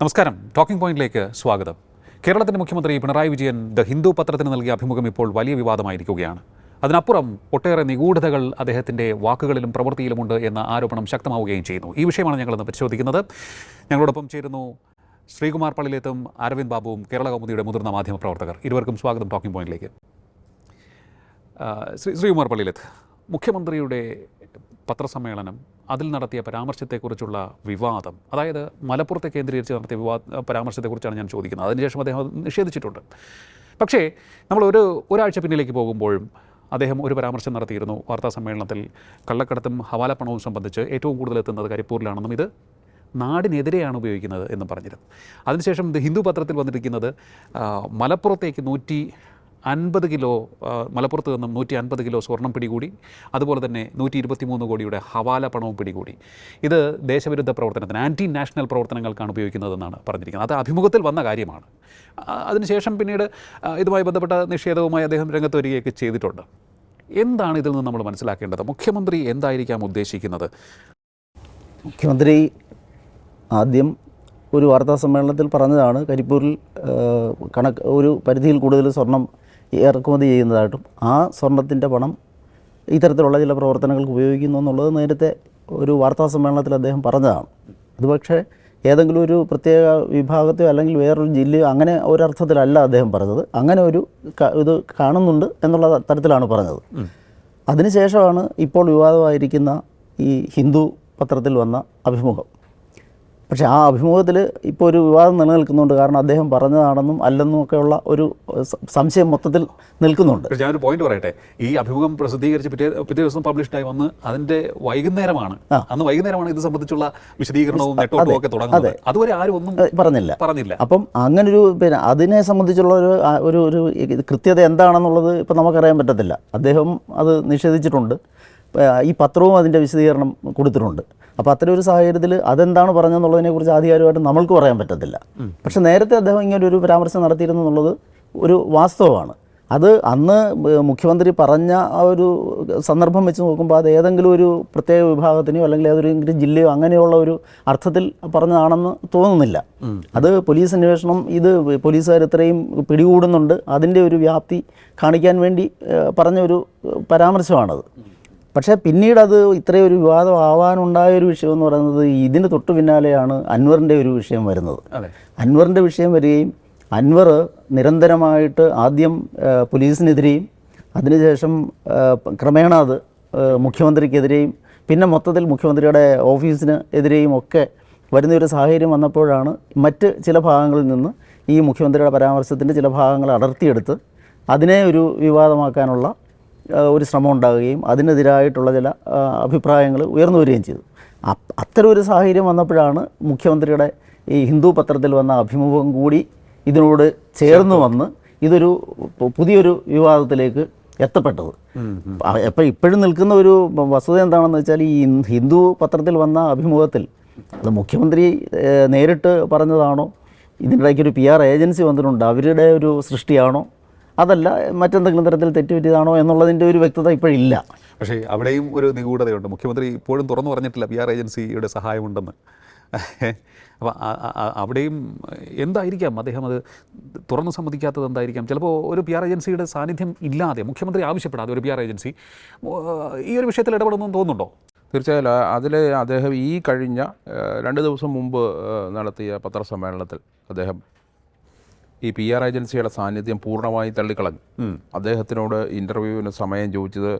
നമസ്കാരം. ടോക്കിംഗ് പോയിന്റിലേക്ക് സ്വാഗതം. കേരളത്തിന്റെ മുഖ്യമന്ത്രി പിണറായി വിജയൻ ദ ഹിന്ദു പത്രത്തിന് നൽകിയ അഭിമുഖം ഇപ്പോൾ വലിയ വിവാദമായിരിക്കുകയാണ്. അതിനപ്പുറം ഒട്ടേറെ നിഗൂഢതകൾ അദ്ദേഹത്തിന്റെ വാക്കുകളിലും പ്രവൃത്തിയിലുമുണ്ട് എന്ന ആരോപണം ശക്തമാവുകയും ചെയ്യുന്നു. ഈ വിഷയമാണ് ഞങ്ങളിന്ന് പരിശോധിക്കുന്നത്. ഞങ്ങളോടൊപ്പം ചേരുന്നു ശ്രീകുമാർ പള്ളിയിലെത്തും അരവിന്ദ് ബാബുവും കേരള കൗമുദിയുടെ മുതിർന്ന മാധ്യമപ്രവർത്തകർ ഇരുവർക്കും സ്വാഗതം ടോക്കിംഗ് പോയിന്റിലേക്ക് ശ്രീ ശ്രീകുമാർ പള്ളിയിലെത്ത്. മുഖ്യമന്ത്രിയുടെ പത്രസമ്മേളനം അതിൽ നടത്തിയ പരാമർശത്തെക്കുറിച്ചുള്ള വിവാദം അതായത് മലപ്പുറത്തെ കേന്ദ്രീകരിച്ച് നടത്തിയ വിവാദ പരാമർശത്തെക്കുറിച്ചാണ് ഞാൻ ചോദിക്കുന്നത്. അതിനുശേഷം അദ്ദേഹം അത് നിഷേധിച്ചിട്ടുണ്ട്. പക്ഷേ നമ്മൾ ഒരു ഒരാഴ്ച പിന്നിലേക്ക് പോകുമ്പോഴും അദ്ദേഹം ഒരു പരാമർശം നടത്തിയിരുന്നു വാർത്താ സമ്മേളനത്തിൽ. കള്ളക്കടത്തും ഹവാലപ്പണവും സംബന്ധിച്ച് ഏറ്റവും കൂടുതൽ എത്തുന്നത് കരിപ്പൂരിലാണെന്നും ഇത് നാടിനെതിരെയാണ് ഉപയോഗിക്കുന്നത് എന്ന് പറഞ്ഞിരുന്നു. അതിനുശേഷം ഹിന്ദു പത്രത്തിൽ വന്നിരിക്കുന്നത് മലപ്പുറത്തേക്ക് നൂറ്റി അൻപത് കിലോ മലപ്പുറത്ത് നിന്നും നൂറ്റി അൻപത് കിലോ സ്വർണം പിടികൂടി അതുപോലെ തന്നെ നൂറ്റി ഇരുപത്തി മൂന്ന് കോടിയുടെ ഹവാല പണവും പിടികൂടി. ഇത് ദേശവിരുദ്ധ പ്രവർത്തനത്തിന് ആന്റി നാഷണൽ പ്രവർത്തനങ്ങൾക്കാണ് ഉപയോഗിക്കുന്നതെന്നാണ് പറഞ്ഞിരിക്കുന്നത്. അത് അഭിമുഖത്തിൽ വന്ന കാര്യമാണ്. അതിനുശേഷം പിന്നീട് ഇതുമായി ബന്ധപ്പെട്ട നിഷേധവുമായി അദ്ദേഹം രംഗത്ത് വരികയൊക്കെ ചെയ്തിട്ടുണ്ട്. എന്താണ് ഇതിൽ നിന്ന് നമ്മൾ മനസ്സിലാക്കേണ്ടത്? മുഖ്യമന്ത്രി എന്തായിരിക്കാം ഉദ്ദേശിക്കുന്നത്? മുഖ്യമന്ത്രി ആദ്യം ഒരു വാർത്താ സമ്മേളനത്തിൽ പറഞ്ഞതാണ് കരിപ്പൂരിൽ കണക്ക് ഒരു പരിധിയിൽ കൂടുതൽ സ്വർണം ഇറക്കുമതി ചെയ്യുന്നതായിട്ടും ആ സ്വർണത്തിന്റെ പണം ഇത്തരത്തിലുള്ള ചില പ്രവർത്തനങ്ങൾക്ക് ഉപയോഗിക്കുന്നു എന്നുള്ളത് നേരത്തെ ഒരു വാർത്താ സമ്മേളനത്തിൽ അദ്ദേഹം പറഞ്ഞതാണ്. അത് പക്ഷേ ഏതെങ്കിലും ഒരു പ്രത്യേക വിഭാഗത്തെയോ അല്ലെങ്കിൽ വേറൊരു ജില്ലയോ അങ്ങനെ ഒരർത്ഥത്തിലല്ല അദ്ദേഹം പറഞ്ഞത്. അങ്ങനെ ഒരു ഇത് കാണുന്നുണ്ട് എന്നുള്ള തരത്തിലാണ് പറഞ്ഞത്. അതിനുശേഷമാണ് ഇപ്പോൾ വിവാദമായിരിക്കുന്ന ഈ ഹിന്ദു പത്രത്തിൽ വന്ന അഭിമുഖം. പക്ഷേ ആ അഭിമുഖത്തിൽ ഇപ്പോൾ ഒരു വിവാദം നിലനിൽക്കുന്നുണ്ട്. കാരണം അദ്ദേഹം പറഞ്ഞതാണെന്നും അല്ലെന്നും ഒക്കെയുള്ള ഒരു സംശയം മൊത്തത്തിൽ നിൽക്കുന്നുണ്ട്. ഞാനൊരു പോയിന്റ് പറയട്ടെ. ഈ അഭിമുഖം പ്രസിദ്ധീകരിച്ച് പിറ്റേ പിറ്റേ ദിവസം പബ്ലിഷ്ഡായി വന്ന് അതിന്റെ വൈകുന്നേരമാണ്. അന്ന് വൈകുന്നേരമാണ് ഇത് സംബന്ധിച്ചുള്ള വിശദീകരണവും ഒക്കെ തുടങ്ങുന്നത്. അതുവരെ ആരും ഒന്നും പറഞ്ഞില്ല. പറഞ്ഞില്ല. അപ്പം അങ്ങനൊരു പിന്നെ അതിനെ സംബന്ധിച്ചുള്ള ഒരു ഒരു ഒരു കൃത്യത എന്താണെന്നുള്ളത് ഇപ്പം നമുക്കറിയാൻ പറ്റത്തില്ല. അദ്ദേഹം അത് നിഷേധിച്ചിട്ടുണ്ട്. ഈ പത്രവും അതിന്റെ വിശദീകരണം കൊടുത്തിട്ടുണ്ട്. അപ്പോൾ അത്തരം ഒരു സാഹചര്യത്തിൽ അതെന്താണ് പറഞ്ഞതെന്നുള്ളതിനെക്കുറിച്ച് ആധികാരികമായിട്ട് നമ്മൾക്ക് പറയാൻ പറ്റത്തില്ല. പക്ഷേ നേരത്തെ അദ്ദേഹം ഇങ്ങനെ ഒരു പരാമർശം നടത്തിയിരുന്നു എന്നുള്ളത് ഒരു വാസ്തവമാണ്. അത് അന്ന് മുഖ്യമന്ത്രി പറഞ്ഞ ആ ഒരു സന്ദർഭം വെച്ച് നോക്കുമ്പോൾ അത് ഏതെങ്കിലും ഒരു പ്രത്യേക വിഭാഗത്തിനെയോ അല്ലെങ്കിൽ ഏതെങ്കിലും ജില്ലയോ അങ്ങനെയുള്ള ഒരു അർത്ഥത്തിൽ പറഞ്ഞതാണെന്ന് തോന്നുന്നില്ല. അത് പോലീസ് അന്വേഷണം ഇത് പോലീസുകാർ ഇത്രയും പിടികൂടുന്നുണ്ട്. അതിന്റെ ഒരു വ്യാപ്തി കാണിക്കാൻ വേണ്ടി പറഞ്ഞ ഒരു പരാമർശമാണത്. പക്ഷേ പിന്നീട് അത് ഇത്രയും ഒരു വിവാദം ആവാനുണ്ടായ ഒരു വിഷയം എന്ന് പറയുന്നത് ഇതിന് തൊട്ടു പിന്നാലെയാണ് അൻവറിന്റെ ഒരു വിഷയം വരുന്നത്. അൻവറിന്റെ വിഷയം വരികയും അൻവർ നിരന്തരമായിട്ട് ആദ്യം പോലീസിനെതിരെയും അതിനുശേഷം ക്രമേണ അത് മുഖ്യമന്ത്രിക്കെതിരെയും പിന്നെ മൊത്തത്തിൽ മുഖ്യമന്ത്രിയുടെ ഓഫീസിന് എതിരെയും ഒക്കെ വരുന്ന ഒരു സാഹചര്യം വന്നപ്പോഴാണ് മറ്റ് ചില ഭാഗങ്ങളിൽ നിന്ന് ഈ മുഖ്യമന്ത്രിയുടെ പരാമർശത്തിന്റെ ചില ഭാഗങ്ങൾ അടർത്തിയെടുത്ത് അതിനെ ഒരു വിവാദമാക്കാനുള്ള ഒരു ശ്രമം ഉണ്ടാകുകയും അതിനെതിരായിട്ടുള്ള ചില അഭിപ്രായങ്ങൾ ഉയർന്നു വരികയും ചെയ്തു. അത്തരം ഒരു സാഹചര്യം വന്നപ്പോഴാണ് മുഖ്യമന്ത്രിയുടെ ഈ ഹിന്ദു പത്രത്തിൽ വന്ന അഭിമുഖം കൂടി ഇതിനോട് ചേർന്ന് വന്ന് ഇതൊരു പുതിയൊരു വിവാദത്തിലേക്ക് എത്തപ്പെട്ടത്. അപ്പം ഇപ്പോഴും നിൽക്കുന്ന ഒരു വസ്തുത എന്താണെന്ന് വെച്ചാൽ ഈ ഹിന്ദു പത്രത്തിൽ വന്ന അഭിമുഖത്തിൽ അത് മുഖ്യമന്ത്രി നേരിട്ട് പറഞ്ഞതാണോ? ഇതിനിടയ്ക്ക് ഒരു പി ആർ ഏജൻസി വന്നിട്ടുണ്ട്. അവരുടെ ഒരു സൃഷ്ടിയാണോ? അതല്ല മറ്റെന്തെങ്കിലും തരത്തിൽ തെറ്റുപറ്റിയതാണോ എന്നുള്ളതിന്റെ ഒരു വ്യക്തത ഇപ്പോഴില്ല. പക്ഷേ അവിടെയും ഒരു നിഗൂഢതയുണ്ട്. മുഖ്യമന്ത്രി ഇപ്പോഴും തുറന്നു പറഞ്ഞിട്ടില്ല പി ആർ ഏജൻസിയുടെ സഹായമുണ്ടെന്ന്. അപ്പോൾ അവിടെയും എന്തായിരിക്കാം അദ്ദേഹം അത് തുറന്നു സമ്മതിക്കാത്തത് എന്തായിരിക്കാം? ചിലപ്പോൾ ഒരു പി ആർ ഏജൻസിയുടെ സാന്നിധ്യം ഇല്ലാതെ മുഖ്യമന്ത്രി ആവശ്യപ്പെടാതെ ഒരു പി ആർ ഏജൻസി ഈ ഒരു വിഷയത്തിൽ ഇടപെടുന്നു തോന്നുന്നുണ്ടോ? തീർച്ചയായും അതിൽ അദ്ദേഹം ഈ കഴിഞ്ഞ രണ്ട് ദിവസം മുമ്പ് നടത്തിയ പത്രസമ്മേളനത്തിൽ അദ്ദേഹം ഈ പി ആർ ഏജൻസിയുടെ സാന്നിധ്യം പൂർണമായി തള്ളിക്കളഞ്ഞു. അദ്ദേഹത്തിനോട് ഇന്റർവ്യൂവിന് സമയം ചോദിച്ചത്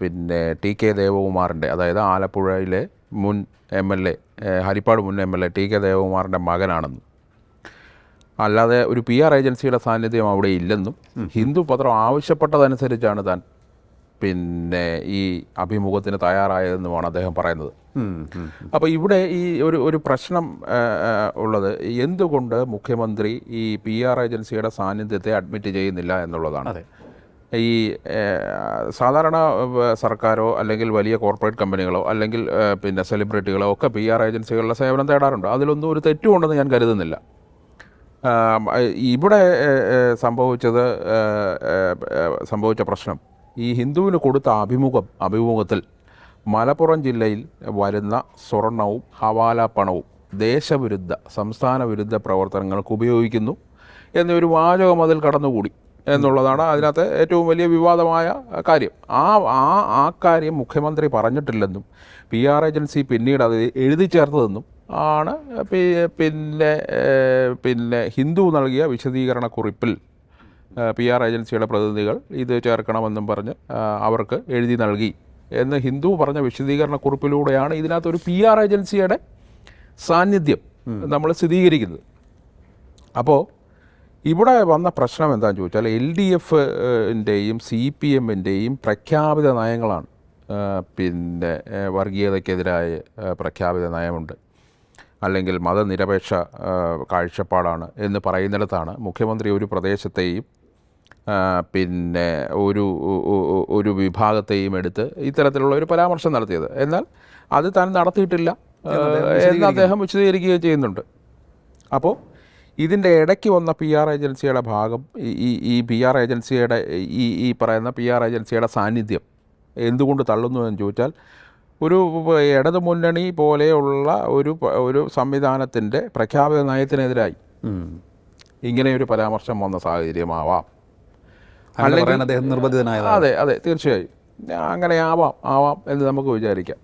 പിന്നെ ടി കെ ദേവകുമാറിന്റെ അതായത് ആലപ്പുഴയിലെ മുൻ എം എൽ എ ഹരിപ്പാട് മുൻ M L A T K ദേവകുമാറിന്റെ മകനാണെന്ന്. അല്ലാതെ ഒരു പി ആർ ഏജൻസിയുടെ സാന്നിധ്യം അവിടെ ഇല്ലെന്നും ഹിന്ദു പത്രം ആവശ്യപ്പെട്ടതനുസരിച്ചാണ് താൻ പിന്നെ ഈ അഭിമുഖത്തിന് തയ്യാറായതെന്നുമാണ് അദ്ദേഹം പറയുന്നത്. അപ്പോൾ ഇവിടെ ഈ ഒരു ഒരു പ്രശ്നം ഉള്ളത് എന്തുകൊണ്ട് മുഖ്യമന്ത്രി ഈ പി ആർ ഏജൻസിയുടെ സാന്നിധ്യത്തെ അഡ്മിറ്റ് ചെയ്യുന്നില്ല എന്നുള്ളതാണ്? ഈ സാധാരണ സർക്കാരോ അല്ലെങ്കിൽ വലിയ കോർപ്പറേറ്റ് കമ്പനികളോ അല്ലെങ്കിൽ പിന്നെ സെലിബ്രിറ്റികളോ ഒക്കെ പി ആർ ഏജൻസികളുടെ സേവനം തേടാറുണ്ട്. അതിലൊന്നും ഒരു തെറ്റുമുണ്ടെന്ന് ഞാൻ കരുതുന്നില്ല. ഇവിടെ സംഭവിച്ചത് സംഭവിച്ച പ്രശ്നം ഈ ഹിന്ദുവിന് കൊടുത്ത അഭിമുഖം അഭിമുഖത്തിൽ മലപ്പുറം ജില്ലയിൽ വരുന്ന സ്വർണവും ഹവാല പണവും ദേശവിരുദ്ധ സംസ്ഥാന വിരുദ്ധ പ്രവർത്തനങ്ങൾക്ക് ഉപയോഗിക്കുന്നു എന്നൊരു വാചകം അതിൽ കടന്നുകൂടി എന്നുള്ളതാണ് അതിനകത്ത് ഏറ്റവും വലിയ വിവാദമായ കാര്യം. ആ ആ ആ കാര്യം മുഖ്യമന്ത്രി പറഞ്ഞിട്ടില്ലെന്നും പി ആർ ഏജൻസി പിന്നീട് അത് എഴുതി ചേർത്തതെന്നും ആണ്. പിന്നെ പിന്നെ ഹിന്ദു നൽകിയ വിശദീകരണ കുറിപ്പിൽ പി ആർ ഏജൻസിയുടെ പ്രതിനിധികൾ ഇത് ചേർക്കണമെന്നും പറഞ്ഞ് അവർക്ക് എഴുതി നൽകി. എന്ന് ഹിന്ദു പറഞ്ഞ വിശദീകരണ കുറിപ്പിലൂടെയാണ് ഇതിനകത്ത് ഒരു പി ആർ ഏജൻസിയുടെ സാന്നിധ്യം നമ്മൾ സ്ഥിരീകരിക്കുന്നത്. അപ്പോൾ ഇവിടെ വന്ന പ്രശ്നം എന്താണെന്ന് ചോദിച്ചാൽ എൽ ഡി എഫിന്റെയും സി പി എമ്മിന്റെയും പ്രഖ്യാപിത നയങ്ങളാണ്. പിന്നെ വർഗീയതയ്ക്കെതിരായ പ്രഖ്യാപിത നയമുണ്ട്. അല്ലെങ്കിൽ മതനിരപേക്ഷ കാഴ്ചപ്പാടാണ് എന്ന് പറയുന്നിടത്താണ് മുഖ്യമന്ത്രി ഒരു പ്രദേശത്തെയും പിന്നെ ഒരു ഒരു വിഭാഗത്തെയും എടുത്ത് ഇത്തരത്തിലുള്ള ഒരു പരാമർശം നടത്തിയത്. എന്നാൽ അത് താൻ നടത്തിയിട്ടില്ല. എന്ന് അദ്ദേഹം വിശദീകരിക്കുകയും ചെയ്യുന്നുണ്ട്. അപ്പോൾ ഇതിന്റെ ഇടയ്ക്ക് വന്ന പി ആർ ഏജൻസിയുടെ ഭാഗം ഈ- ഈ പി ആർ ഏജൻസിയുടെ ഈ ഈ പറയുന്ന പി ആർ ഏജൻസിയുടെ സാന്നിധ്യം എന്തുകൊണ്ട് തള്ളുന്നു എന്ന് ചോദിച്ചാൽ ഒരു ഇടതു മുന്നണി പോലെയുള്ള ഒരു ഒരു സംവിധാനത്തിന്റെ പ്രഖ്യാപിത നയത്തിനെതിരായി ഇങ്ങനെയൊരു പരാമർശം വന്ന സാഹചര്യമാവാം. പറയാൻ അദ്ദേഹം നിർബന്ധിതനായതാണ്. അതെ അതെ തീർച്ചയായും. അങ്ങനെ ആവാം ആവാം എന്ന് നമുക്ക് വിചാരിക്കാം.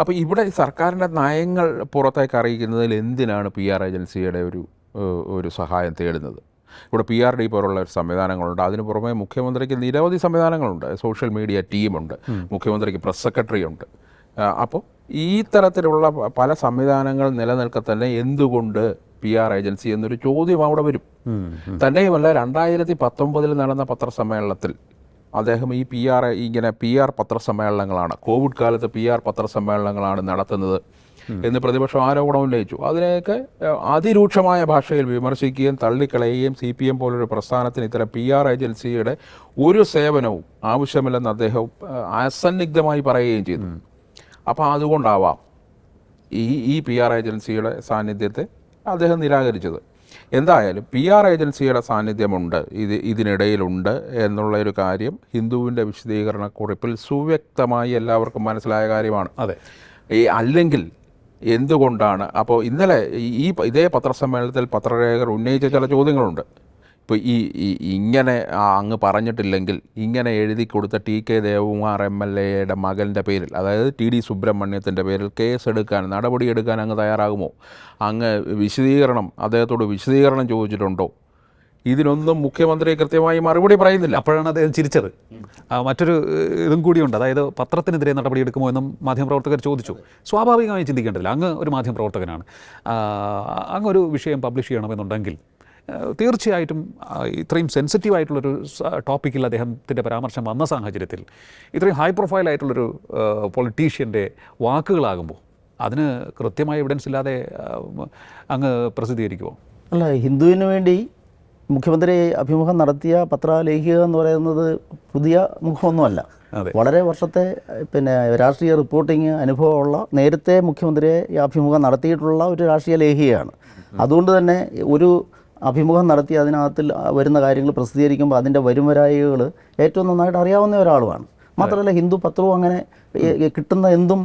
അപ്പോൾ ഇവിടെ സർക്കാരിന്റെ നയങ്ങൾ പുറത്തേക്ക് അറിയിക്കുന്നതിൽ എന്തിനാണ് പി ആർ ഏജൻസിയുടെ ഒരു ഒരു സഹായം തേടുന്നത്? ഇവിടെ പി ആർ ഡി പോലുള്ള ഒരു സംവിധാനങ്ങളുണ്ട്. അതിന് പുറമെ മുഖ്യമന്ത്രിക്ക് നിരവധി സംവിധാനങ്ങളുണ്ട്. സോഷ്യൽ മീഡിയ ടീമുണ്ട്. മുഖ്യമന്ത്രിക്ക് പ്രസ് സെക്രട്ടറി ഉണ്ട് അപ്പോൾ ഈ തരത്തിലുള്ള പല സംവിധാനങ്ങൾ നിലനിൽക്കത്തന്നെ എന്തുകൊണ്ട് പി ആർ ഏജൻസി എന്നൊരു ചോദ്യം അവിടെ വരും. തന്നെയുമല്ല രണ്ടായിരത്തി പത്തൊമ്പതിൽ നടന്ന പത്രസമ്മേളനത്തിൽ അദ്ദേഹം ഈ പി ആർ ഇങ്ങനെ പി ആർ പത്രസമ്മേളനങ്ങളാണ് കോവിഡ് കാലത്ത് പി ആർ പത്രസമ്മേളനങ്ങളാണ് നടത്തുന്നത് എന്ന് പ്രതിപക്ഷം ആരോപണം ഉന്നയിച്ചു. അതിനെയൊക്കെ അതിരൂക്ഷമായ ഭാഷയിൽ വിമർശിക്കുകയും തള്ളിക്കളയുകയും സി പി എം പോലൊരു പ്രസ്ഥാനത്തിന് ഇത്തരം പി ആർ ഏജൻസിയുടെ ഒരു സേവനവും ആവശ്യമില്ലെന്ന് അദ്ദേഹം അസന്നിഗ്ധമായി പറയുകയും ചെയ്തു. അപ്പോൾ അതുകൊണ്ടാവാം ഈ ഈ പി ആർ ഏജൻസിയുടെ സാന്നിധ്യത്തെ അദ്ദേഹം നിരാകരിച്ചത്. എന്തായാലും പി ആർ ഏജൻസിയുടെ സാന്നിധ്യമുണ്ട് ഇത് ഇതിനിടയിലുണ്ട് എന്നുള്ള ഒരു കാര്യം ഹിന്ദുവിന്റെ വിശദീകരണക്കുറിപ്പിൽ സുവ്യക്തമായി എല്ലാവർക്കും മനസ്സിലായ കാര്യമാണ്. അതെ. ഈ അല്ലെങ്കിൽ എന്തുകൊണ്ടാണ്? അപ്പോൾ ഇന്നലെ ഈ- ഇതേ പത്രസമ്മേളനത്തിൽ പത്രലേഖകർ ഉന്നയിച്ച ചില ചോദ്യങ്ങളുണ്ട്. ഇപ്പോൾ ഈ ഇങ്ങനെ അങ്ങ് പറഞ്ഞിട്ടില്ലെങ്കിൽ ഇങ്ങനെ എഴുതി കൊടുത്ത T K Devakumar M L എയുടെ മകന്റെ പേരിൽ അതായത് ടി ഡി സുബ്രഹ്മണ്യത്തിന്റെ പേരിൽ കേസ് എടുക്കാൻ നടപടിയെടുക്കാൻ അങ്ങ് തയ്യാറാകുമോ? അങ്ങ് വിശദീകരണം അദ്ദേഹത്തോട് വിശദീകരണം ചോദിച്ചിട്ടുണ്ടോ? ഇതിനൊന്നും മുഖ്യമന്ത്രി കൃത്യമായി മറുപടി പറയുന്നില്ല. അപ്പോഴാണ് അദ്ദേഹം ചിരിച്ചത്. മറ്റൊരു ഇതും കൂടിയുണ്ട്. അതായത് പത്രത്തിനെതിരെ നടപടിയെടുക്കുമോ എന്നും മാധ്യമപ്രവർത്തകർ ചോദിച്ചു. സ്വാഭാവികമായി ചിന്തിക്കേണ്ടതില്ല. അങ്ങ് ഒരു മാധ്യമപ്രവർത്തകനാണ്. അങ്ങ് ഒരു വിഷയം പബ്ലിഷ് ചെയ്യണമെന്നുണ്ടെങ്കിൽ തീർച്ചയായിട്ടും ഇത്രയും സെൻസിറ്റീവ് ആയിട്ടുള്ളൊരു ടോപ്പിക്കിൽ അദ്ദേഹത്തിന്റെ പരാമർശം വന്ന സാഹചര്യത്തിൽ ഇത്രയും ഹൈ പ്രൊഫൈൽ ആയിട്ടുള്ളൊരു പൊളിറ്റീഷ്യന്റെ വാക്കുകളാകുമ്പോൾ അതിന് കൃത്യമായ എവിഡൻസ് ഇല്ലാതെ അങ്ങ് പ്രസിദ്ധീകരിക്കുമോ അല്ല ഹിന്ദുവിന് വേണ്ടി മുഖ്യമന്ത്രി അഭിമുഖം നടത്തിയ പത്രലേഖിക എന്ന് പറയുന്നത് പുതിയ മുഖമൊന്നുമല്ല. വളരെ വർഷത്തെ പിന്നെ രാഷ്ട്രീയ റിപ്പോർട്ടിങ് അനുഭവമുള്ള നേരത്തെ മുഖ്യമന്ത്രിയെ അഭിമുഖം നടത്തിയിട്ടുള്ള ഒരു രാഷ്ട്രീയ ലേഖികയാണ്. അതുകൊണ്ട് തന്നെ ഒരു അഭിമുഖം നടത്തി അതിനകത്തിൽ വരുന്ന കാര്യങ്ങൾ പ്രസിദ്ധീകരിക്കുമ്പോൾ അതിന്റെ വരുംവരായികൾ ഏറ്റവും നന്നായിട്ട് അറിയാവുന്ന ഒരാളുമാണ്. മാത്രമല്ല ഹിന്ദു പത്രവും അങ്ങനെ കിട്ടുന്ന എന്തും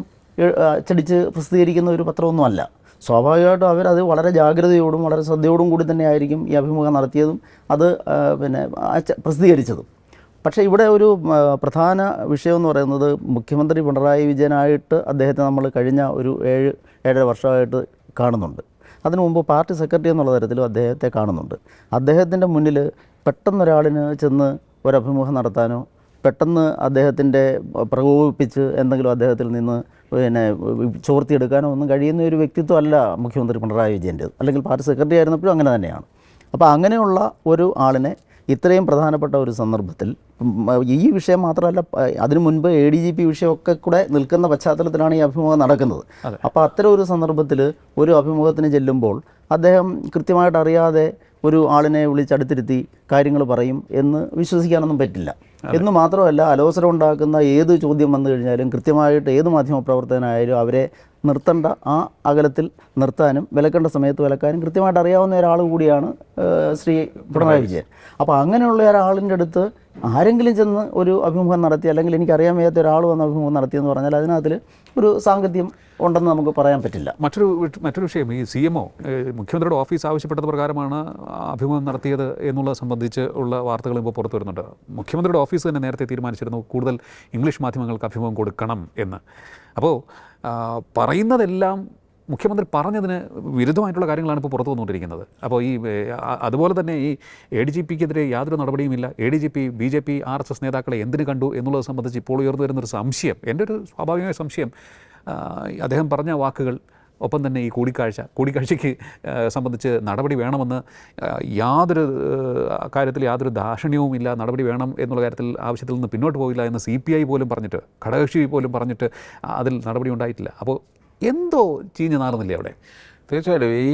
അച്ചടിച്ച് പ്രസിദ്ധീകരിക്കുന്ന ഒരു പത്രമൊന്നുമല്ല. സ്വാഭാവികമായിട്ടും അവരത് വളരെ ജാഗ്രതയോടും വളരെ ശ്രദ്ധയോടും കൂടി തന്നെയായിരിക്കും ഈ അഭിമുഖം നടത്തിയതും അത് പിന്നെ പ്രസിദ്ധീകരിച്ചതും. പക്ഷേ ഇവിടെ ഒരു പ്രധാന വിഷയം എന്ന് പറയുന്നത് മുഖ്യമന്ത്രി പിണറായി വിജയനായിട്ട് അദ്ദേഹത്തെ നമ്മൾ കഴിഞ്ഞ ഒരു ഏഴ് ഏഴര വർഷമായിട്ട് കാണുന്നുണ്ട്. അതിനു മുമ്പ് പാർട്ടി സെക്രട്ടറി എന്നുള്ള തരത്തിലും അദ്ദേഹത്തെ കാണുന്നുണ്ട്. അദ്ദേഹത്തിന്റെ മുന്നിൽ പെട്ടെന്നൊരാളിന് ചെന്ന് ഒരഭിമുഖം നടത്താനോ പെട്ടെന്ന് അദ്ദേഹത്തിന്റെ പ്രകോപിപ്പിച്ച് എന്തെങ്കിലും അദ്ദേഹത്തിൽ നിന്ന് പിന്നെ ചോർത്തിയെടുക്കാനോ ഒന്നും കഴിയുന്ന ഒരു വ്യക്തിത്വം അല്ല മുഖ്യമന്ത്രി പിണറായി വിജയന്റേത് അല്ലെങ്കിൽ പാർട്ടി സെക്രട്ടറി ആയിരുന്നപ്പോഴും അങ്ങനെ തന്നെയാണ്. അപ്പോൾ അങ്ങനെയുള്ള ഒരു ആളിനെ ഇത്രയും പ്രധാനപ്പെട്ട ഒരു സന്ദർഭത്തിൽ ഈ വിഷയം മാത്രമല്ല അതിനു മുൻപ് എ ഡി ജി പി വിഷയമൊക്കെ കൂടെ നിൽക്കുന്ന പശ്ചാത്തലത്തിലാണ് ഈ അഭിമുഖം നടക്കുന്നത്. അപ്പോൾ അത്തരം ഒരു സന്ദർഭത്തിൽ ഒരു അഭിമുഖത്തിന് ചെല്ലുമ്പോൾ അദ്ദേഹം കൃത്യമായിട്ട് അറിയാതെ ഒരു ആളിനെ വിളിച്ചടുത്തിരുത്തി കാര്യങ്ങൾ പറയും എന്ന് വിശ്വസിക്കാനൊന്നും പറ്റില്ല. എന്ന് മാത്രമല്ല അലോസരം ഉണ്ടാക്കുന്ന ഏത് ചോദ്യം വന്നു കഴിഞ്ഞാലും കൃത്യമായിട്ട് ഏത് മാധ്യമപ്രവർത്തകനായാലും അവരെ നിർത്തേണ്ട. ആ അകലത്തിൽ നിർത്താനും വിലക്കേണ്ട സമയത്ത് വിലക്കാനും കൃത്യമായിട്ട് അറിയാവുന്ന ഒരാൾ കൂടിയാണ് ശ്രീ പിണറായി വിജയൻ. അപ്പോൾ അങ്ങനെയുള്ള ഒരാളിന്റെ അടുത്ത് ആരെങ്കിലും ചെന്ന് ഒരു അഭിമുഖം നടത്തി അല്ലെങ്കിൽ എനിക്കറിയാൻ വയ്യാത്ത ഒരാൾ വന്ന് അഭിമുഖം നടത്തിയെന്ന് പറഞ്ഞാൽ അതിനകത്തിൽ ഒരു സാങ്കത്യം ഉണ്ടെന്ന് നമുക്ക് പറയാൻ പറ്റില്ല. മറ്റൊരു മറ്റൊരു വിഷയം ഈ സി എം ഒ മുഖ്യമന്ത്രിയുടെ ഓഫീസ് ആവശ്യപ്പെട്ടത് പ്രകാരമാണ് അഭിമുഖം നടത്തിയത് എന്നുള്ളത് സംബന്ധിച്ച് ഉള്ള വാർത്തകൾ ഇപ്പോൾ പുറത്തു വരുന്നുണ്ട്. മുഖ്യമന്ത്രിയുടെ ഓഫീസ് തന്നെ നേരത്തെ തീരുമാനിച്ചിരുന്നു കൂടുതൽ ഇംഗ്ലീഷ് മാധ്യമങ്ങൾക്ക് അഭിമുഖം കൊടുക്കണം എന്ന്. അപ്പോൾ പറയുന്നതെല്ലാം മുഖ്യമന്ത്രി പറഞ്ഞതിന് വിരുദ്ധമായിട്ടുള്ള കാര്യങ്ങളാണ് ഇപ്പോൾ പുറത്തു വന്നുകൊണ്ടിരിക്കുന്നത്. അപ്പോൾ ഈ അതുപോലെ തന്നെ ഈ എ ഡി ജി പിക്കെതിരെ യാതൊരു നടപടിയുമില്ല. A D G P B J P R S S നേതാക്കളെ എന്തിനു കണ്ടു എന്നുള്ളത് സംബന്ധിച്ച് ഇപ്പോൾ ഉയർന്നു വരുന്നൊരു സംശയം എന്റെ ഒരു സ്വാഭാവികമായ സംശയം. അദ്ദേഹം പറഞ്ഞ വാക്കുകൾ ഒപ്പം തന്നെ ഈ കൂടിക്കാഴ്ച കൂടിക്കാഴ്ചയ്ക്ക് സംബന്ധിച്ച് നടപടി വേണമെന്ന് യാതൊരു കാര്യത്തിൽ യാതൊരു ദാക്ഷിണ്യവും ഇല്ല നടപടി വേണം എന്നുള്ള കാര്യത്തിൽ ആവശ്യത്തിൽ നിന്ന് പിന്നോട്ട് പോയില്ല എന്ന് സി പി ഐ പോലും പറഞ്ഞിട്ട് ഘടകകക്ഷി പോലും പറഞ്ഞിട്ട് അതിൽ നടപടി ഉണ്ടായിട്ടില്ല. അപ്പോൾ എന്തോ ചീഞ്ഞ് നാറുന്നില്ലേ അവിടെ? തീർച്ചയായിട്ടും ഈ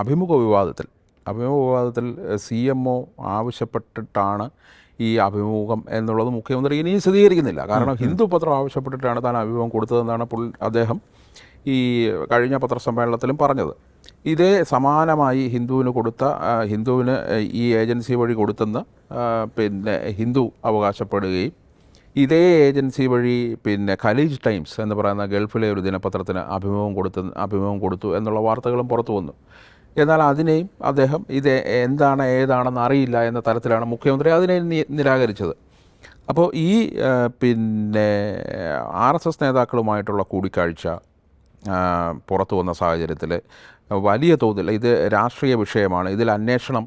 അഭിമുഖ വിവാദത്തിൽ അഭിമുഖ വിവാദത്തിൽ സി എം ഒ ആവശ്യപ്പെട്ടിട്ടാണ് ഈ അഭിമുഖം എന്നുള്ളത് മുഖ്യമന്ത്രി ഇനിയും സ്ഥിരീകരിക്കുന്നില്ല. കാരണം ഹിന്ദു പത്രം ആവശ്യപ്പെട്ടിട്ടാണ് താൻ അഭിമുഖം കൊടുത്തതെന്നാണ് പുള്ളി അദ്ദേഹം ഈ കഴിഞ്ഞ പത്രസമ്മേളനത്തിലും പറഞ്ഞത്. ഇതേ സമാനമായി ഹിന്ദുവിന് കൊടുത്ത ഹിന്ദുവിന് ഈ ഏജൻസി വഴി കൊടുത്തെന്ന് പിന്നെ ഹിന്ദു അവകാശപ്പെടുകയും ഇതേ ഏജൻസി വഴി പിന്നെ ഖലീജ് ടൈംസ് എന്ന് പറയുന്ന ഗൾഫിലെ ഒരു ദിനപത്രത്തിന് അഭിമുഖം കൊടുത്ത് അഭിമുഖം കൊടുത്തു എന്നുള്ള വാർത്തകളും പുറത്തു വന്നു. എന്നാൽ അതിനെയും അദ്ദേഹം ഇത് എന്താണ് ഏതാണെന്ന് അറിയില്ല എന്ന തരത്തിലാണ് മുഖ്യമന്ത്രി അതിനെ നിരാകരിച്ചത്. അപ്പോൾ ഈ പിന്നെ ആർ എസ് എസ് നേതാക്കളുമായിട്ടുള്ള കൂടിക്കാഴ്ച പുറത്തു വന്ന സാഹചര്യത്തിൽ വലിയ തോതിൽ ഇത് രാഷ്ട്രീയ വിഷയമാണ്. ഇതിൽ അന്വേഷണം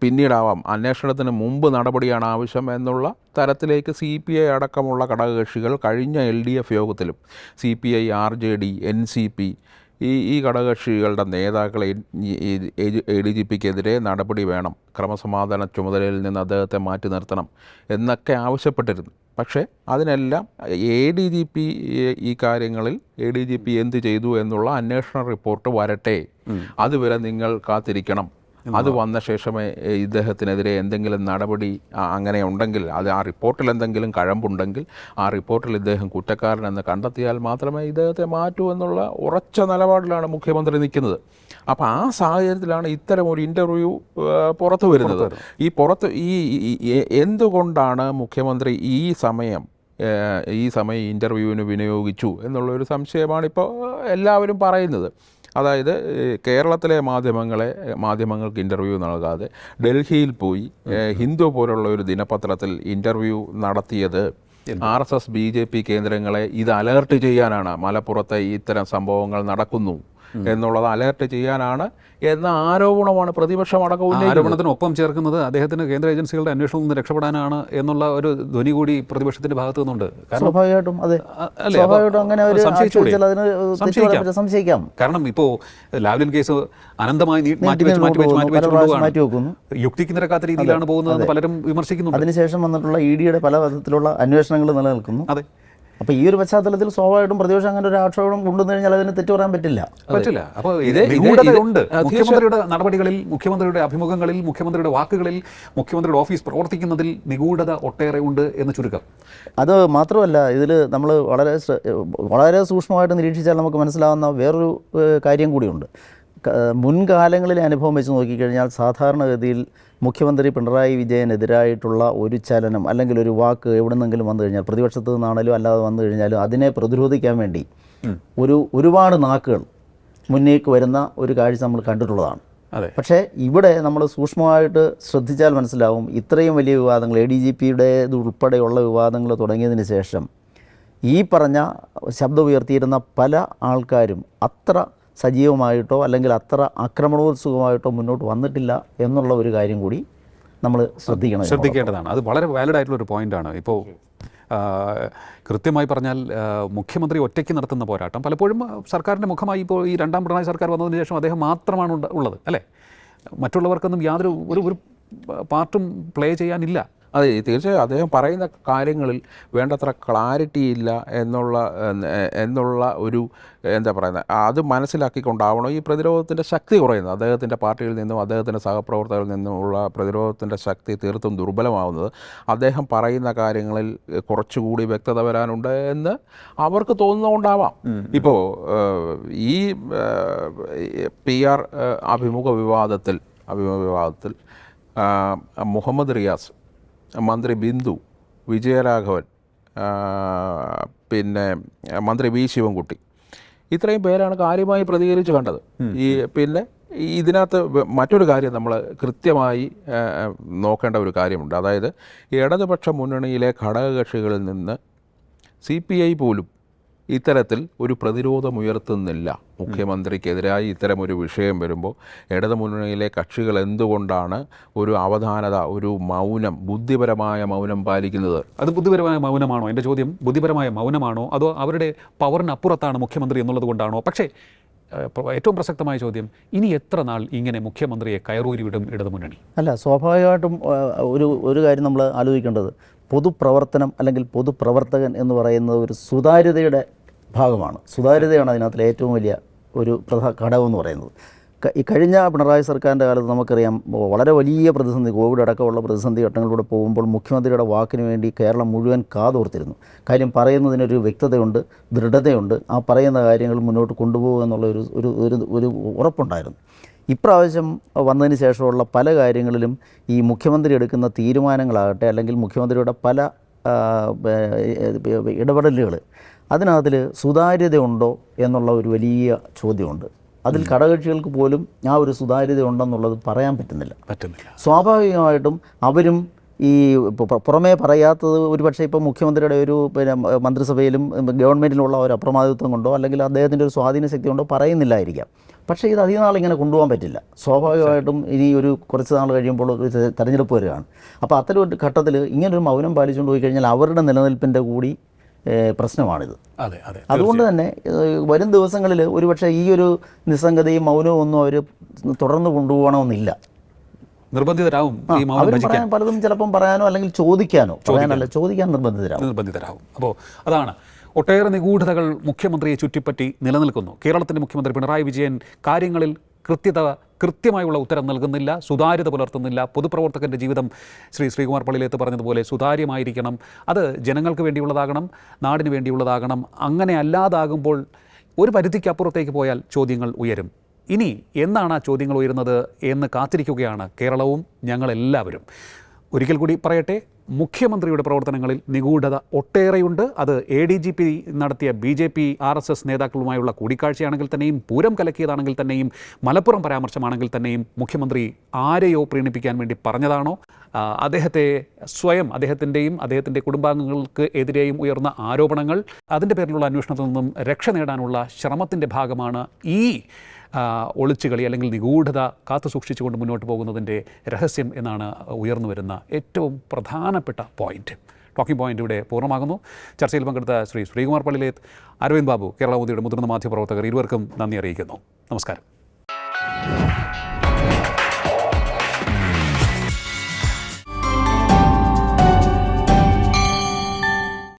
പിന്നീടാവാം. അന്വേഷണത്തിന് മുമ്പ് നടപടിയാണ് ആവശ്യം എന്നുള്ള തരത്തിലേക്ക് സി പി ഐ അടക്കമുള്ള ഘടകകക്ഷികൾ കഴിഞ്ഞ എൽ ഡി എഫ് യോഗത്തിലും C P I R J D N C P ഈ ഈ ഘടകകക്ഷികളുടെ നേതാക്കളെ എ ഡി ജി പിക്കെതിരെ നടപടി വേണം. ക്രമസമാധാന ചുമതലയിൽ നിന്ന് അദ്ദേഹത്തെ മാറ്റി നിർത്തണം എന്നൊക്കെ ആവശ്യപ്പെട്ടിരുന്നു. പക്ഷേ അതിനെല്ലാം എ ഡി ജി പി ഈ കാര്യങ്ങളിൽ എ ഡി ജി പി എന്ത് ചെയ്തു എന്നുള്ള അന്വേഷണ റിപ്പോർട്ട് വരട്ടെ. അതുവരെ നിങ്ങൾ കാത്തിരിക്കണം. അത് വന്ന ശേഷമേ ഇദ്ദേഹത്തിനെതിരെ എന്തെങ്കിലും നടപടി അങ്ങനെ ഉണ്ടെങ്കിൽ അത് ആ റിപ്പോർട്ടിൽ എന്തെങ്കിലും കഴമ്പുണ്ടെങ്കിൽ ആ റിപ്പോർട്ടിൽ ഇദ്ദേഹം കുറ്റക്കാരനെന്ന് കണ്ടെത്തിയാൽ മാത്രമേ ഇദ്ദേഹത്തെ മാറ്റൂ എന്നുള്ള ഉറച്ച നിലപാടിലാണ് മുഖ്യമന്ത്രി നിൽക്കുന്നത്. അപ്പോൾ ആ സാഹചര്യത്തിലാണ് ഇത്തരം ഒരു ഇന്റർവ്യൂ പുറത്തു വരുന്നത്. ഈ പുറത്ത് ഈ- എന്തുകൊണ്ടാണ് മുഖ്യമന്ത്രി ഈ സമയം ഈ സമയം ഇന്റർവ്യൂവിന് വിനിയോഗിച്ചു എന്നുള്ളൊരു സംശയമാണ് ഇപ്പോൾ എല്ലാവരും പറയുന്നത്. അതായത് കേരളത്തിലെ മാധ്യമങ്ങളെ മാധ്യമങ്ങൾക്ക് ഇന്റർവ്യൂ നൽകാതെ ഡൽഹിയിൽ പോയി ഹിന്ദു പോലുള്ള ഒരു ദിനപത്രത്തിൽ ഇന്റർവ്യൂ നടത്തിയത് R S S B J P കേന്ദ്രങ്ങളെ ഇത് അലേർട്ട് ചെയ്യാനാണ്. മലപ്പുറത്തെ ഇത്തരം സംഭവങ്ങൾ നടക്കുന്നു. എന്നുള്ളത് അലേർട്ട് ചെയ്യാനാണ് എന്ന ആരോപണമാണ് പ്രതിപക്ഷം അടക്കം ആരോപണത്തിന് ഒപ്പം ആരോപണത്തിനൊപ്പം ചേർക്കുന്നത് അദ്ദേഹത്തിന് കേന്ദ്ര ഏജൻസികളുടെ അന്വേഷണത്തിൽ നിന്ന് രക്ഷപ്പെടാനാണ് എന്നുള്ള ഒരു ധ്വനി കൂടി പ്രതിപക്ഷത്തിന്റെ ഭാഗത്തു നിന്നുണ്ട്. സ്വാഭാവികമായിട്ടും അതെ. സ്വാഭാവികമായിട്ടും അങ്ങനെ സംശയിക്കാം. കാരണം ഇപ്പോ ലാവ്ലിൻ കേസ് അനന്തമായി മാറ്റി വെച്ച് മാറ്റി വെച്ച് മാറ്റി വെച്ച് മാറ്റി വെക്കുന്നു. യുക്തിക്ക് നിരക്കാത്ത രീതിയിലാണ് പോകുന്നതെന്ന് പലരും വിമർശിക്കുന്നു അതിനുശേഷം വന്നിട്ടുള്ള ഇ ഡിയുടെ പല വിധത്തിലുള്ള അന്വേഷണങ്ങൾ നിലനിൽക്കുന്നു. അതെ. അപ്പോൾ ഈ ഒരു പശ്ചാത്തലത്തിൽ സ്വാഭാവികമായിട്ടും പ്രതിപക്ഷം അങ്ങനെ ഒരു ആക്ഷേപം കൊണ്ടുവന്നു കഴിഞ്ഞാൽ അതിന് തെറ്റു പറയാൻ പറ്റില്ല. പറ്റില്ല. അപ്പോൾ ഇത് തീർച്ച- മുഖ്യമന്ത്രിയുടെ നടപടികളിൽ മുഖ്യമന്ത്രിയുടെ അഭിമുഖങ്ങളിൽ മുഖ്യമന്ത്രിയുടെ വാക്കുകളിൽ മുഖ്യമന്ത്രിയുടെ ഓഫീസ് പ്രവർത്തിക്കുന്നതിൽ നിഗൂഢത ഒട്ടേറെ ഉണ്ട് എന്ന് ചുരുക്കം. അത് മാത്രമല്ല ഇതിൽ നമ്മൾ വളരെ വളരെ സൂക്ഷ്മമായിട്ട് നിരീക്ഷിച്ചാൽ നമുക്ക് മനസ്സിലാവുന്ന വേറൊരു കാര്യം കൂടിയുണ്ട്. മുൻകാലങ്ങളിലെ അനുഭവം വെച്ച് നോക്കിക്കഴിഞ്ഞാൽ സാധാരണഗതിയിൽ മുഖ്യമന്ത്രി പിണറായി വിജയനെതിരായിട്ടുള്ള ഒരു ചലനം അല്ലെങ്കിൽ ഒരു വാക്ക് എവിടെ നിന്നെങ്കിലും വന്നു കഴിഞ്ഞാൽ പ്രതിപക്ഷത്ത് നിന്നാണെങ്കിലും അല്ലാതെ വന്നു കഴിഞ്ഞാലും അതിനെ പ്രതിരോധിക്കാൻ വേണ്ടി ഒരു ഒരുപാട് നാക്കുകൾ മുന്നേക്ക് വരുന്ന ഒരു കാഴ്ച നമ്മൾ കണ്ടിട്ടുള്ളതാണ്. പക്ഷേ ഇവിടെ നമ്മൾ സൂക്ഷ്മമായിട്ട് ശ്രദ്ധിച്ചാൽ മനസ്സിലാവും ഇത്രയും വലിയ വിവാദങ്ങൾ എ ഡി ജി പിയുടേത് ഉൾപ്പെടെയുള്ള വിവാദങ്ങൾ തുടങ്ങിയതിന് ശേഷം ഈ പറഞ്ഞ ശബ്ദം ഉയർത്തിയിരുന്ന പല ആൾക്കാരും അത്ര സജീവമായിട്ടോ അല്ലെങ്കിൽ അത്ര ആക്രമണോത്സുകമായിട്ടോ മുന്നോട്ട് വന്നിട്ടില്ല എന്നുള്ള ഒരു കാര്യം കൂടി നമ്മൾ ശ്രദ്ധിക്കണം. ശ്രദ്ധിക്കേണ്ടതാണ്. അത് വളരെ വാലിഡ് ആയിട്ടുള്ള ഒരു പോയിന്റാണ് ഇപ്പോൾ കൃത്യമായി പറഞ്ഞാൽ മുഖ്യമന്ത്രി ഒറ്റയ്ക്ക് നടത്തുന്ന പോരാട്ടം പലപ്പോഴും സർക്കാരിന്റെ മുഖമായി ഇപ്പോൾ ഈ രണ്ടാം പിണറായി സർക്കാർ വന്നതിന് ശേഷം അദ്ദേഹം മാത്രമാണ് ഉള്ളത് അല്ലേ? മറ്റുള്ളവർക്കൊന്നും യാതൊരു ഒരു ഒരു പാർട്ടും പ്ലേ ചെയ്യാനില്ല. അതെ തീർച്ചയായും അദ്ദേഹം പറയുന്ന കാര്യങ്ങളിൽ വേണ്ടത്ര ക്ലാരിറ്റി ഇല്ല എന്നുള്ള എന്നുള്ള ഒരു എന്താ പറയുന്നത് അത് മനസ്സിലാക്കിക്കൊണ്ടാവണം. ഈ പ്രതിരോധത്തിന്റെ ശക്തി കുറയുന്നത് അദ്ദേഹത്തിന്റെ പാർട്ടിയിൽ നിന്നും അദ്ദേഹത്തിന്റെ സഹപ്രവർത്തകരിൽ നിന്നുമുള്ള പ്രതിരോധത്തിന്റെ ശക്തി തീർത്തും ദുർബലമാവുന്നത് അദ്ദേഹം പറയുന്ന കാര്യങ്ങളിൽ കുറച്ചുകൂടി വ്യക്തത വരാനുണ്ട് എന്ന് അവർക്ക് തോന്നുന്നുകൊണ്ടാവാം ഇപ്പോൾ ഈ പി ആർ അഭിമുഖ വിവാദത്തിൽ അഭിമുഖ വിവാദത്തിൽ മുഹമ്മദ് റിയാസ് മന്ത്രി ബിന്ദു വിജയരാഘവൻ പിന്നെ മന്ത്രി വി ശിവൻകുട്ടി. ഇത്രയും പേരാണ് കാര്യമായി പ്രതികരിച്ച് കണ്ടത്. ഈ പിന്നെ ഇതിനകത്ത് മറ്റൊരു കാര്യം നമ്മൾ കൃത്യമായി നോക്കേണ്ട ഒരു കാര്യമുണ്ട്. അതായത് ഇടതുപക്ഷ മുന്നണിയിലെ ഘടകകക്ഷികളിൽ നിന്ന് സി പി ഐ പോലും ഇത്തരത്തിൽ ഒരു പ്രതിരോധമുയർത്തുന്നില്ല. മുഖ്യമന്ത്രിക്കെതിരായി ഇത്തരം ഒരു വിഷയം വരുമ്പോൾ ഇടതുമുന്നണിയിലെ കക്ഷികൾ എന്തുകൊണ്ടാണ് ഒരു അവധാനത ഒരു മൗനം ബുദ്ധിപരമായ മൗനം പാലിക്കുന്നത്? അത് ബുദ്ധിപരമായ മൗനമാണോ? എന്റെ ചോദ്യം ബുദ്ധിപരമായ മൗനമാണോ? അതോ അവരുടെ പവറിനപ്പുറത്താണ് മുഖ്യമന്ത്രി എന്നുള്ളത് കൊണ്ടാണോ? പക്ഷേ ഏറ്റവും പ്രസക്തമായ ചോദ്യം ഇനി എത്ര നാൾ ഇങ്ങനെ മുഖ്യമന്ത്രിയെ കയറൂരി വിടും ഇടതുമുന്നണി? അല്ല സ്വാഭാവികമായിട്ടും ഒരു ഒരു കാര്യം നമ്മൾ ആലോചിക്കേണ്ടത് പൊതുപ്രവർത്തനം അല്ലെങ്കിൽ പൊതുപ്രവർത്തകൻ എന്ന് പറയുന്നത് ഒരു സുതാര്യതയുടെ ഭാഗമാണ്. സുതാര്യതയാണ് അതിനകത്തിലെ ഏറ്റവും വലിയ ഒരു പ്രധാന ഘടകമെന്ന് പറയുന്നത്. ഈ കഴിഞ്ഞ പിണറായി സർക്കാരിന്റെ കാലത്ത് നമുക്കറിയാം വളരെ വലിയ പ്രതിസന്ധി കോവിഡ് അടക്കമുള്ള പ്രതിസന്ധി ഘട്ടങ്ങളിലൂടെ പോകുമ്പോൾ മുഖ്യമന്ത്രിയുടെ വാക്കിന് വേണ്ടി കേരളം മുഴുവൻ കാതോർത്തിരുന്നു. കാര്യം പറയുന്നതിനൊരു വ്യക്തതയുണ്ട് ദൃഢതയുണ്ട്. ആ പറയുന്ന കാര്യങ്ങൾ മുന്നോട്ട് കൊണ്ടുപോകുക എന്നുള്ള ഒരു ഒരു ഒരു ഉറപ്പുണ്ടായിരുന്നു. ഇപ്രാവശ്യം വന്നതിന് ശേഷമുള്ള പല കാര്യങ്ങളിലും ഈ മുഖ്യമന്ത്രി എടുക്കുന്ന തീരുമാനങ്ങളാകട്ടെ അല്ലെങ്കിൽ മുഖ്യമന്ത്രിയുടെ പല ഇടപെടലുകൾ അതിനകത്തിൽ സുതാര്യതയുണ്ടോ എന്നുള്ള ഒരു വലിയ ചോദ്യമുണ്ട്. അതിൽ ഘടകക്ഷികൾക്ക് പോലും ആ ഒരു സുതാര്യത ഉണ്ടെന്നുള്ളത് പറയാൻ പറ്റുന്നില്ല. പറ്റുന്നില്ല. സ്വാഭാവികമായിട്ടും അവരും ഈ പുറമേ പറയാത്തത് ഒരുപക്ഷെ ഇപ്പോൾ മുഖ്യമന്ത്രിയുടെ ഒരു പിന്നെ മന്ത്രിസഭയിലും ഗവൺമെന്റിലുള്ള ഒരു അപ്രമാദിത്വം കൊണ്ടോ അല്ലെങ്കിൽ അദ്ദേഹത്തിന്റെ ഒരു സ്വാധീന ശക്തി കൊണ്ടോ പറയുന്നില്ലായിരിക്കാം. പക്ഷേ ഇത് അധികം നാൾ ഇങ്ങനെ കൊണ്ടുപോകാൻ പറ്റില്ല. സ്വാഭാവികമായിട്ടും ഇനി ഒരു കുറച്ച് നാൾ കഴിയുമ്പോൾ ഒരു തെരഞ്ഞെടുപ്പ് വരികയാണ്. അപ്പോൾ അത്തരം ഒരു ഘട്ടത്തിൽ ഇങ്ങനൊരു മൗനം പാലിച്ചുകൊണ്ട് പോയി കഴിഞ്ഞാൽ അവരുടെ നിലനിൽപ്പിന്റെ കൂടി പ്രശ്നമാണിത്. അതെ അതെ അതുകൊണ്ട് തന്നെ വരും ദിവസങ്ങളിൽ ഒരുപക്ഷെ ഈ ഒരു നിസ്സംഗതയും മൗനവും ഒന്നും അവർ തുടർന്ന് കൊണ്ടുപോകണമെന്നില്ല. പറയാൻ പലതും ചിലപ്പം പറയാനോ അല്ലെങ്കിൽ ചോദിക്കാനോ. പറയാനല്ല ചോദിക്കാൻ നിർബന്ധിതരാകും നിർബന്ധിതരാകും അപ്പോൾ അതാണ് ഒട്ടേറെ നിഗൂഢതകൾ മുഖ്യമന്ത്രിയെ ചുറ്റിപ്പറ്റി നിലനിൽക്കുന്നു. കേരളത്തിന്റെ മുഖ്യമന്ത്രി പിണറായി വിജയൻ കാര്യങ്ങളിൽ കൃത്യത കൃത്യമായുള്ള ഉത്തരം നൽകുന്നില്ല സുതാര്യത പുലർത്തുന്നില്ല. പൊതുപ്രവർത്തകന്റെ ജീവിതം ശ്രീ ശ്രീകുമാർ പള്ളിയിലേത്ത് പറഞ്ഞതുപോലെ സുതാര്യമായിരിക്കണം. അത് ജനങ്ങൾക്ക് വേണ്ടിയുള്ളതാകണം നാടിന് വേണ്ടിയുള്ളതാകണം. അങ്ങനെ അല്ലാതാകുമ്പോൾ ഒരു പരിധിക്ക് അപ്പുറത്തേക്ക് പോയാൽ ചോദ്യങ്ങൾ ഉയരും. ഇനി എന്നാണ് ആ ചോദ്യങ്ങൾ ഉയരുന്നത് എന്ന് കാത്തിരിക്കുകയാണ് കേരളവും ഞങ്ങളെല്ലാവരും. ഒരിക്കൽ കൂടി പറയട്ടെ മുഖ്യമന്ത്രിയുടെ പ്രവർത്തനങ്ങളിൽ നിഗൂഢത ഒട്ടേറെയുണ്ട്. അത് എ ഡി ജി പി നടത്തിയ B J P R S S നേതാക്കളുമായുള്ള കൂടിക്കാഴ്ചയാണെങ്കിൽ തന്നെയും പൂരം കലക്കിയതാണെങ്കിൽ തന്നെയും മലപ്പുറം പരാമർശമാണെങ്കിൽ തന്നെയും മുഖ്യമന്ത്രി ആരെയോ പ്രീണിപ്പിക്കാൻ വേണ്ടി പറഞ്ഞതാണോ? അദ്ദേഹത്തെ സ്വയം അദ്ദേഹത്തിന്റെയും അദ്ദേഹത്തിന്റെ കുടുംബാംഗങ്ങൾക്ക് എതിരെയും ഉയർന്ന ആരോപണങ്ങൾ അതിന്റെ പേരിലുള്ള അന്വേഷണത്തിൽ നിന്നും രക്ഷ നേടാനുള്ള ശ്രമത്തിന്റെ ഭാഗമാണ് ഈ ഒളിച്ചുകളി അല്ലെങ്കിൽ നിഗൂഢത കാത്തു സൂക്ഷിച്ചുകൊണ്ട് മുന്നോട്ട് പോകുന്നതിന്റെ രഹസ്യം എന്നാണ് ഉയർന്നു വരുന്ന ഏറ്റവും പ്രധാനപ്പെട്ട പോയിന്റ് ടോക്കിംഗ് പോയിന്റ് ഇവിടെ പൂർണമാകുന്നു. ചർച്ചയിൽ പങ്കെടുത്ത ശ്രീ ശ്രീകുമാർ പള്ളിലേത്ത് അരവിന്ദ് ബാബു കേരള മോദിയുടെ മുതിർന്ന മാധ്യമപ്രവർത്തകർ ഇരുവർക്കും നന്ദി അറിയിക്കുന്നു. നമസ്കാരം.